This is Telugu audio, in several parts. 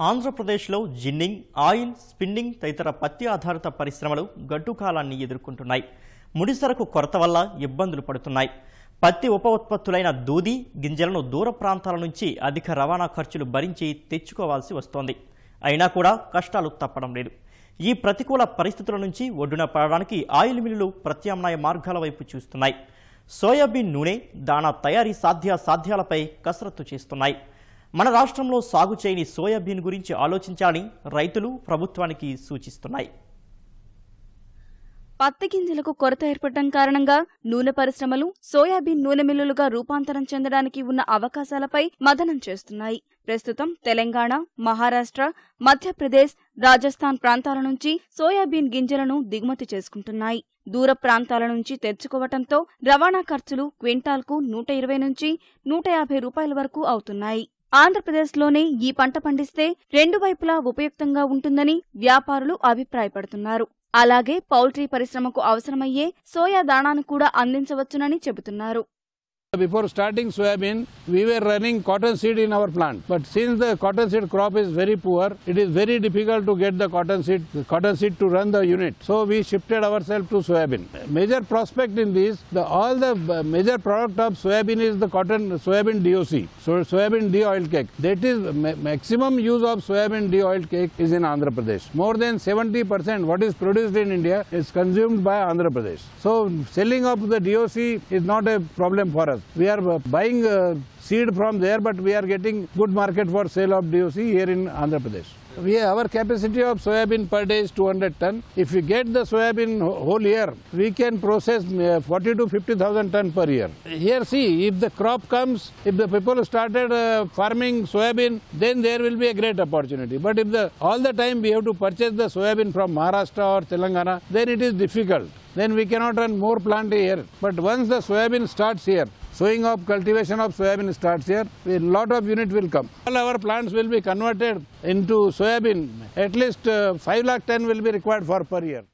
ఆంధ్రప్రదేశ్లో జిన్నింగ్ ఆయిల్ స్పిన్నింగ్ తదితర పత్తి ఆధారిత పరిశ్రమలు గడ్డుకాలాన్ని ఎదుర్కొంటున్నాయి. ముడిసరకు కొరత వల్ల ఇబ్బందులు పడుతున్నాయి. పత్తి ఉప ఉత్పత్తులైన దూది గింజలను దూర ప్రాంతాల నుంచి అధిక రవాణా ఖర్చులు భరించి తెచ్చుకోవాల్సి వస్తోంది. అయినా కూడా కష్టాలు తప్పడం లేదు. ఈ ప్రతికూల పరిస్థితుల నుంచి ఒడ్డున పడడానికి ఆయిల్ మిల్లులు ప్రత్యామ్నాయ మార్గాల వైపు చూస్తున్నాయి. సోయాబీన్ నూనె దాణా తయారీ సాధ్యాసాధ్యాలపై కసరత్తు చేస్తున్నాయి. మన రాష్ట్రంలో సాగు చేయని సోయాబీన్ గురించి ఆలోచించాలని రైతులు ప్రభుత్వానికి సూచిస్తున్నాయి. పత్తి గింజలకు కొరత ఏర్పడటం కారణంగా నూనె పరిశ్రమలు సోయాబీన్ నూనె మిల్లులుగా రూపాంతరం చెందడానికి ఉన్న అవకాశాలపై మదనం చేస్తున్నాయి. ప్రస్తుతం తెలంగాణ మహారాష్ట్ర మధ్యప్రదేశ్ రాజస్థాన్ ప్రాంతాల నుంచి సోయాబీన్ గింజలను దిగుమతి చేసుకుంటున్నాయి. దూర ప్రాంతాల నుంచి తెచ్చుకోవటంతో రవాణా ఖర్చులు క్వింటాల్కు నూట ఇరవై నుంచి నూట యాభై రూపాయల వరకు అవుతున్నాయి. ఆంధ్రప్రదేశ్లోనే ఈ పంట పండిస్తే రెండు వైపులా ఉపయుక్తంగా ఉంటుందని వ్యాపారులు అభిప్రాయపడుతున్నారు. అలాగే పౌల్ట్రీ పరిశ్రమకు అవసరమయ్యే సోయా దాణాను కూడా అందించవచ్చునని చెబుతున్నారు. Before starting soybean, we were running cotton seed in our plant. But since the cotton seed crop is very poor, it is very difficult to get the cotton seed, cotton seed to run the unit. So we shifted ourselves to soybean. Major prospect in this, the, all the uh, major product of soybean is the cotton soybean DOC, so soybean de-oiled cake. That is ma- maximum use of soybean de-oiled cake is in Andhra Pradesh. More than 70% what is produced in India is consumed by Andhra Pradesh. So selling of the DOC is not a problem for us. We are buying uh, seed from there, but we are getting good market for sale of DOC here in Andhra Pradesh. We our capacity of soybean per day is 200 ton. If we get the soybean whole year, we can process uh, 40 to 50,000 ton per year. Here, see, if the crop comes, if the people started uh, farming soybean, then there will be a great opportunity. But if the all the time we have to purchase the soybean from Maharashtra or Telangana, then it is difficult. Then we cannot run more plant here. But once the soybean starts here, sowing of cultivation of soybean starts here, a lot of unit will come. All our plants will be converted into soybean. At least uh, 5 lakh ton will be required for per year.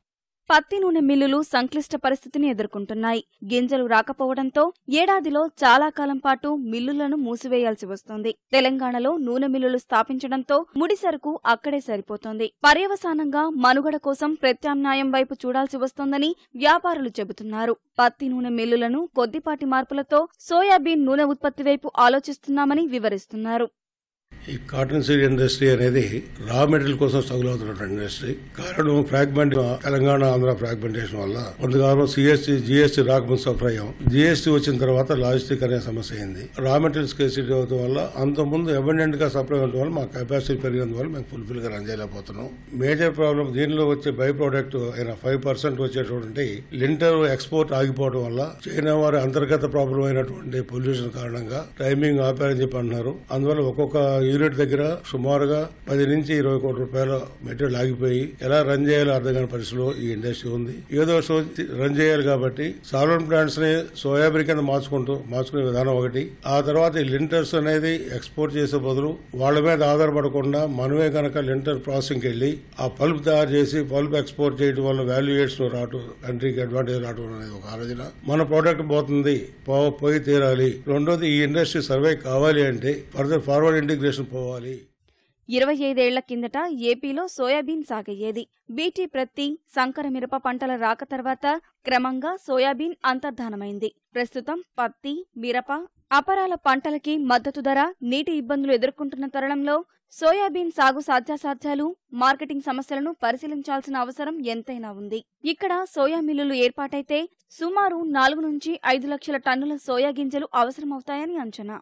పత్తి నూనె మిల్లులు సంక్లిష్ట పరిస్థితిని ఎదుర్కొంటున్నాయి. గింజలు రాకపోవడంతో ఏడాదిలో చాలా కాలం పాటు మిల్లులను మూసివేయాల్సి వస్తోంది. తెలంగాణలో నూనె మిల్లులు స్థాపించడంతో ముడి సరుకు అక్కడే సరిపోతోంది. పర్యవసానంగా మనుగడ కోసం ప్రత్యామ్నాయం వైపు చూడాల్సి వస్తోందని వ్యాపారులు చెబుతున్నారు. పత్తి నూనె మిల్లులను కొద్దిపాటి మార్పులతో సోయాబీన్ నూనె ఉత్పత్తి వైపు ఆలోచిస్తున్నామని వివరిస్తున్నారు. ఈ కాటన్ సీడ్ ఇండస్ట్రీ అనేది రా మెటీరియల్ కోసం స్ట్రగుల్ అవుతున్నటువంటి ఇండస్ట్రీ. కారణం ఫ్రాగ్మెంట్ తెలంగాణ ఆంధ్ర ఫ్రాగ్మెంటేషన్ వల్ల కొంతకాలం సిఎస్టీ జిఎస్టీ రాకముందు సఫర్ అయ్యాం జిఎస్టీ వచ్చిన తర్వాత లాజిస్టిక్ అనే సమస్య అయింది. రా మెటీరియల్స్ స్కేసిటీ అవడం వల్ల అంతకుముందు ముందు గా సప్లై అవడం వల్ల మా కెపాసిటీ పెరిగినందువల్ల మేము ఫుల్ఫిల్గా రన్ చేయలేకపోతున్నాం. మేజర్ ప్రాబ్లం దీనిలో వచ్చే బై ప్రోడక్ట్ అయిన ఫైవ్ పర్సెంట్ వచ్చేటువంటి లింటర్ ఎక్స్పోర్ట్ ఆగిపోవడం వల్ల చైనా వారి అంతర్గత ప్రాబ్లం అయినటువంటి పొల్యూషన్ కారణంగా టైమింగ్ ఆపారని చెప్పి అంటున్నారు. అందువల్ల ఒక్కొక్క యూనిట్ దగ్గర సుమారుగా పది నుంచి ఇరవై కోట్ల రూపాయల మెటీరియల్ ఆగిపోయి ఎలా రన్ చేయాలో అర్థం కాని పరిస్థితిలో ఈ ఇండస్ట్రీ ఉంది. ఏదో రన్ చేయాలి కాబట్టి సాల్వెంట్ ప్లాంట్స్ని సోయాబీన్ కింద మార్చుకుంటూ మార్చుకునే విధానం ఒకటి. ఆ తర్వాత ఈ లింటర్స్ అనేది ఎక్స్పోర్ట్ చేసే బదులు వాళ్ళ మీద ఆధారపడకుండా మనమే కనుక లింటర్ ప్రాసెసింగ్కి వెళ్ళి ఆ పల్ప్ తయారు చేసి పల్ప్ ఎక్స్పోర్ట్ చేయడం వల్ల వాల్యుయేషన్ రావటం కంట్రీకి అడ్వాంటేజ్ రావడం అనేది ఒక ఆలోచన. మన ప్రోడక్ట్ పోతుంది పో- పోయి తీరాలి. రెండోది ఈ ఇండస్ట్రీ సర్వే కావాలి అంటే ఫర్దర్ ఫార్వర్డ్ ఇంటిగ్రేషన్ పోవాలి. ఇరవై ఐదేళ్ళ కిందట ఏపీలో సోయాబీన్ సాగయ్యేది. బీటీ ప్రత్తి సంకర మిరప పంటల రాక తర్వాత క్రమంగా సోయాబీన్ అంతర్ధానమైంది. ప్రస్తుతం పత్తి మిరప అపరాల పంటలకి మద్దతు ధర నీటి ఇబ్బందులు ఎదుర్కొంటున్న తరుణంలో సోయాబీన్ సాగు సాధ్యాసాధ్యాలు మార్కెటింగ్ సమస్యలను పరిశీలించాల్సిన అవసరం ఎంతైనా ఉంది. ఇక్కడ సోయా మిల్లులు ఏర్పాటైతే సుమారు నాలుగు నుంచి ఐదు లక్షల టన్నుల సోయా గింజలు అవసరమవుతాయని అంచనా.